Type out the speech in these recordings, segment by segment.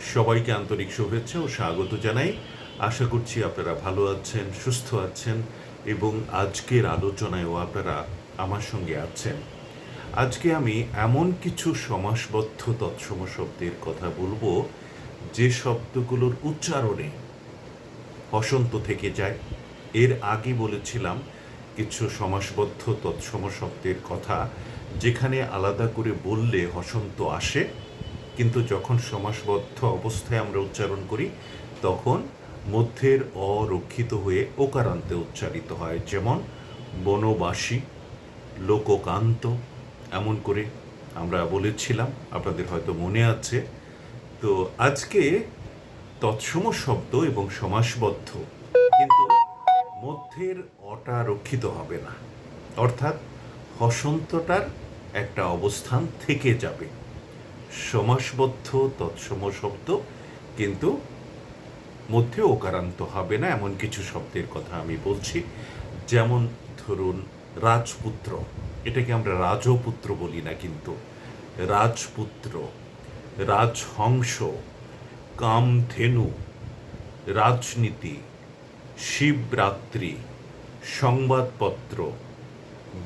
সবাইকে আন্তরিক শুভেচ্ছা ও স্বাগত জানাই। আশা করছি আপনারা ভালো আছেন, সুস্থ আছেন এবং আজকের আলোচনায়ও আপনারা আমার সঙ্গে আছেন। আজকে আমি এমন কিছু সমাসবদ্ধ তৎসম শব্দের কথা বলব, যে শব্দগুলোর উচ্চারণে হসন্ত থেকে যায়। এর আগে বলেছিলাম কিছু সমাসবদ্ধ তৎসম শব্দের কথা, যেখানে আলাদা করে বললে হসন্ত আসে। কিন্তু যখন সমাসবদ্ধ অবস্থায় আমরা উচ্চারণ করি, তখন মধ্যের অরক্ষিত হয়ে ওকারান্তে উচ্চারিত হয়। যেমন, বনবাসী, লোককান্ত, এমন করে আমরা বলেছিলাম, আপনাদের হয়তো মনে আছে। তো আজকে তৎসম শব্দ এবং সমাসবদ্ধ কিন্তু মধ্যের অটা রক্ষিত হবে না। অর্থাৎ হসন্তটার একটা অবস্থান থেকে যাবে। সমাসবদ্ধ তৎসম শব্দ কিন্তু মধ্যে ওকারান্ত হবে না, এমন কিছু শব্দের কথা আমি বলছি। যেমন ধরুন, রাজপুত্র। এটাকে আমরা রাজপুত্র বলি না কিন্তু। রাজপুত্র, রাজহংস, কামধেনু, রাজনীতি, শিবরাত্রি, সংবাদপত্র,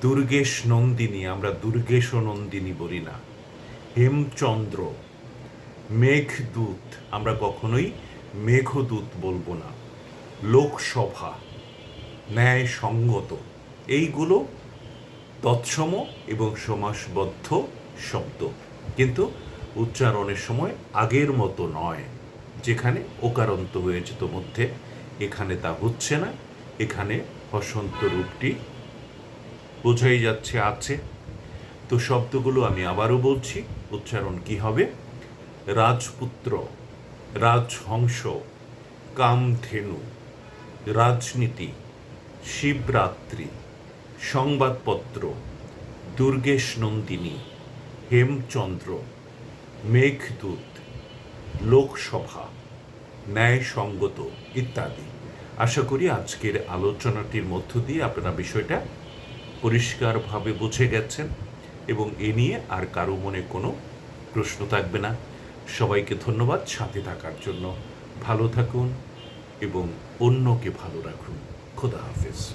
দুর্গেশ নন্দিনী। আমরা দুর্গেশ নন্দিনী বলি না। হেমচন্দ্র। মেঘদূত। আমরা কখনোই মেঘদূত বলব না। লোকসভা। ন্যায় সঙ্গত এইগুলো তৎসম এবং সমাসবদ্ধ শব্দ। কিন্তু উচ্চারণের সময় আগের মতো নয়, যেখানে ওকারন্ত হয়ে যেত মধ্যে। এখানে তা হচ্ছে না, এখানে বসন্ত রূপটি বোঝাই যাচ্ছে, আছে। তো শব্দগুলো আমি আবারও বলছি। উচ্চারণ কি হবে? রাজপুত্র, রাজহংস, কামধেনু, রাজনীতি, শিবরাত্রি, সংবাদপত্র, দুর্গেশ নন্দিনী, হেমচন্দ্র, মেঘদূত, লোকসভা, ন্যায়সঙ্গত ইত্যাদি। আশা করি আজকের আলোচনাটির মধ্য দিয়ে আপনারা বিষয়টা পরিষ্কারভাবে বুঝে গেছেন। এবং এ নিয়ে আর কারও মনে কোনো প্রশ্ন থাকবে না। সবাইকে ধন্যবাদ সাথে থাকার জন্য। ভালো থাকুন এবং অন্যকে ভালো রাখুন। খোদা হাফেজ।